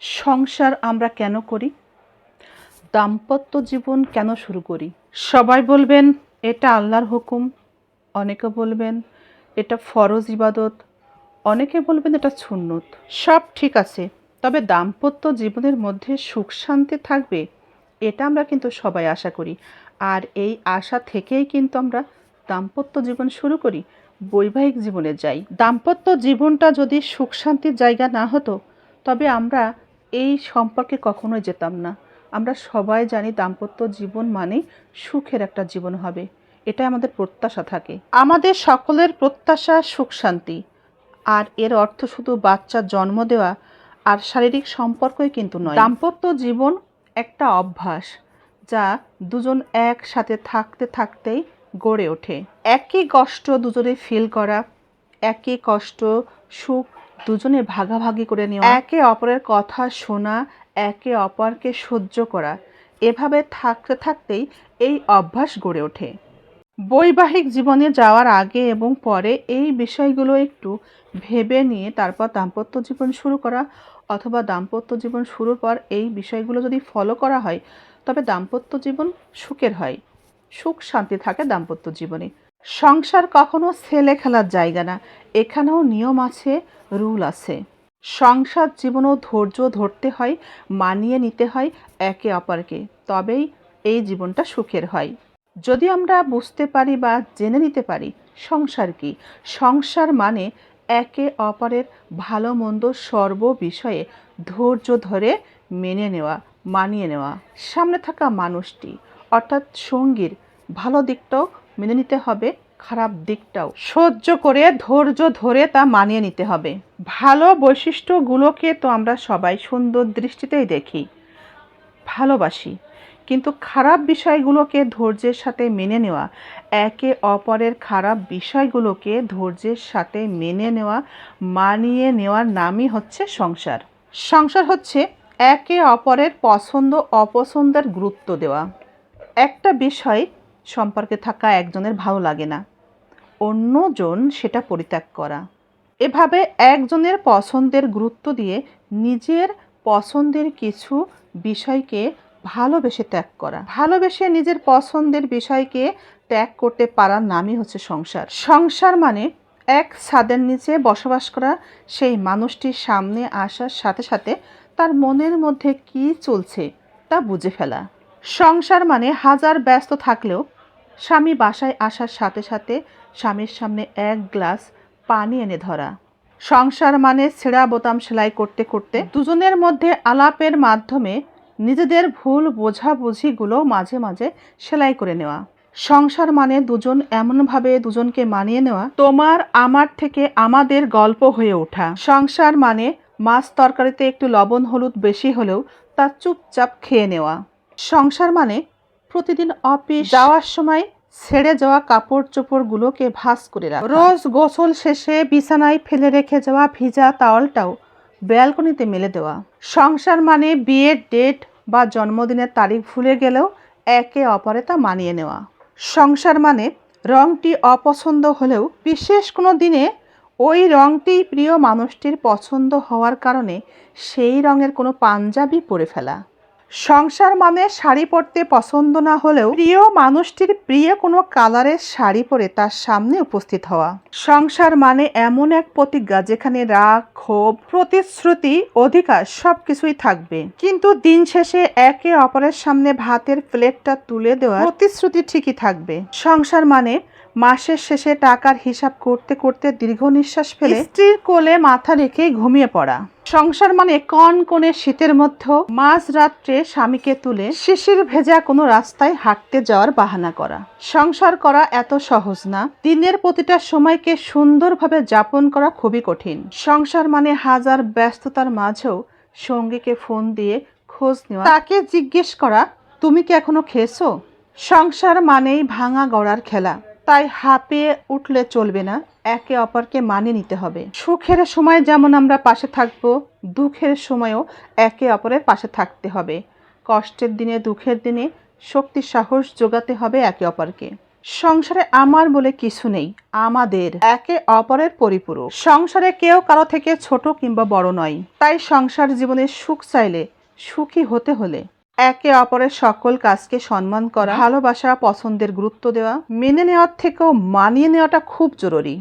সংসার আমরা কেন করি? দাম্পত্য জীবন কেন শুরু করি? সবাই বলবেন, এটা আল্লাহর হুকুম। অনেকে বলবেন, এটা ফরজ ইবাদত। অনেকে বলবেন, এটা সুন্নত। সব ঠিক আছে। তবে দাম্পত্য জীবনের মধ্যে সুখ শান্তি থাকবে, এটা আমরা কিন্তু সবাই আশা করি। আর এই আশা থেকেই কিন্তু আমরা দাম্পত্য জীবন শুরু করি, বৈবাহিক জীবনে যাই। দাম্পত্য জীবনটা যদি সুখ শান্তির জায়গা না হতো, তবে আমরা এই সম্পর্কে কখনোই যেতাম না। আমরা সবাই জানি দাম্পত্য জীবন মানে সুখের একটা জীবন হবে। এটা আমাদের প্রত্যাশা থাকে। আমাদের সকলের প্রত্যাশা সুখ শান্তি। আর এর অর্থ শুধু বাচ্চার জন্ম দেওয়া আর শারীরিক সম্পর্কই কিন্তু নয়। দাম্পত্য জীবন একটা অভ্যাস যা দুজন একসাথে থাকতে থাকতেই গড়ে ওঠে। একই কষ্ট দুজনে ফিল করা, একই কষ্ট, সুখ দুজনে ভাগাভাগি করে নেওয়া। একে অপরের কথা শোনা, একে অপরকে সহ্য করা, এভাবে থাকতে থাকতেই এই অভ্যাস গড়ে ওঠে। বৈবাহিক জীবনে যাওয়ার আগে এবং পরে এই বিষয়গুলো একটু ভেবে নিয়ে তারপর দাম্পত্য জীবন শুরু করা অথবা দাম্পত্য জীবন শুরুর পর এই বিষয়গুলো যদি ফলো করা হয়, তবে দাম্পত্য জীবন সুখের হয়। সুখ শান্তি থাকে দাম্পত্য জীবনে। সংসার কখনো ছেলে খেলার জায়গা না। এখানেও নিয়ম আছে, রুল আছে। সংসার জীবনেও ধৈর্য ধরতে হয়, মানিয়ে নিতে হয় একে অপরকে, তবেই এই জীবনটা সুখের হয়। যদি আমরা বুঝতে পারি বা জেনে নিতে পারি, সংসার কি? সংসার মানে একে অপরের ভালো মন্দ সর্ব বিষয়ে ধৈর্য ধরে মেনে নেওয়া, মানিয়ে নেওয়া। সামনে থাকা মানুষটি, অর্থাৎ সঙ্গীর, ভালো দিকটাও মেনে নিতে হবে, খারাপ দিকটাও। সহ্য করে, ধৈর্য ধরে তা মানিয়ে নিতে হবে। ভালো বৈশিষ্ট্যগুলোকে তো আমরা সবাই সুন্দর দৃষ্টিতেই দেখি, ভালোবাসি। কিন্তু খারাপ বিষয়গুলোকে ধৈর্যের সাথে মেনে নেওয়া, একে অপরের খারাপ বিষয়গুলোকে ধৈর্যের সাথে মেনে নেওয়া, মানিয়ে নেওয়ার নামই হচ্ছে সংসার। সংসার হচ্ছে একে অপরের পছন্দ অপছন্দের গুরুত্ব দেওয়া। একটা বিষয় সম্পর্কে থাকা একজনের ভালো লাগে না। অন্যজন সেটা পরিত্যাগ করা। এভাবে একজনের পছন্দের গুরুত্ব দিয়ে নিজের পছন্দের কিছু বিষয়কে ভালোবেসে ত্যাগ করা। ভালোবেসে নিজের পছন্দের বিষয়কে ত্যাগ করতে পারার নামই হচ্ছে সংসার। সংসার মানে এক ছাদের নিচে বসবাস করা সেই মানুষটির সামনে আসার সাথে সাথে তার মনের মধ্যে কি চলছে তা বুঝে ফেলা। সংসার মানে হাজার ব্যস্ত থাকলেও স্বামী বাসায় আসার সাথে সাথে স্বামীর সামনে এক গ্লাস পানি এনে ধরা। সংসার মানে ছেঁড়া বোতাম সেলাই করতে করতে দুজনের মধ্যে আলাপের মাধ্যমে নিজেদের ভুল বোঝাবুঝিগুলো মাঝে মাঝে সেলাই করে নেওয়া। সংসার মানে দুজন এমনভাবে দুজনকে মানিয়ে নেওয়া, তোমার, আমার থেকে আমাদের গল্প হয়ে ওঠা। সংসার মানে মাছ তরকারিতে একটু লবণ, হলুদ বেশি হলেও তা চুপচাপ খেয়ে নেওয়া। সংসার মানে প্রতিদিন অফিস যাওয়ার সময় ছেড়ে যাওয়া কাপড় চোপড়গুলোকে ভাঁজ করে রাখা। রোজ গোসল শেষে বিছানায় ফেলে রেখে যাওয়া ভিজা তাওয়ালটাও ব্যালকনিতে মেলে দেওয়া। সংসার মানে বিয়ের ডেট বা জন্মদিনের তারিখ ভুলে গেলেও একে অপরে তা মানিয়ে নেওয়া। সংসার মানে রংটি অপছন্দ হলেও বিশেষ কোনো দিনে ওই রংটি প্রিয় মানুষটির পছন্দ হওয়ার কারণে সেই রঙের কোনো পাঞ্জাবি পরে ফেলা। সংসার মানে শাড়ি পরতে পছন্দ না হলেও প্রিয় মানুষটির প্রিয় কোনো কালারের শাড়ি পরে তার সামনে উপস্থিত হওয়া। সংসার মানে এমন এক প্রতিজ্ঞা যেখানে রাগ, ক্ষোভ, প্রতিশ্রুতি, অধিকার সব কিছুই থাকবে। কিন্তু দিন শেষে একে অপরের সামনে ভাতের প্লেটটা তুলে দেওয়া প্রতিশ্রুতি ঠিকই থাকবে। সংসার মানে মাসের শেষে টাকার হিসাব করতে করতে দীর্ঘ নিঃশ্বাস ফেলে স্ত্রীর কোলে মাথা রেখে ঘুমিয়ে পড়া। সংসার মানে কন কনে শীতের মধ্যে মাঝ রাত্রে স্বামীকে তুলে শিশির ভেজা কোনো রাস্তায় হাঁটতে যাওয়ার বাহানা করা। সংসার করা এত সহজ না। দিনের প্রতিটা সময়কে সুন্দরভাবে যাপন করা খুবই কঠিন। সংসার মানে হাজার ব্যস্ততার মাঝেও সঙ্গীকে ফোন দিয়ে খোঁজ নেওয়া। তাকে জিজ্ঞেস করা, তুমি কি এখনও খেয়েছো? সংসার মানেই ভাঙা গড়ার খেলা। তাই হাঁপিয়ে উঠলে চলবে না। একে অপরকে মানিয়ে নিতে হবে। সুখের সময় যেমন আমরা পাশে থাকব, দুঃখের সময়ও একে অপরের পাশে থাকতে হবে। কষ্টের দিনে, দুঃখের দিনে শক্তি, সাহস যোগাতে হবে একে অপরকে। সংসারে আমার বলে কিছু নেই, আমাদের। একে অপরের পরিপূরক। সংসারে কেউ কারও থেকে ছোট কিংবা বড় নয়। তাই সংসার জীবনে সুখ চাইলে সুখী হতে হলে একে অপরের সকল কাজকে সম্মান করা, ভালোবাসা, পছন্দের গুরুত্ব দেওয়া, মেনে নেওয়ার থেকেও মানিয়ে নেওয়াটা খুব জরুরি।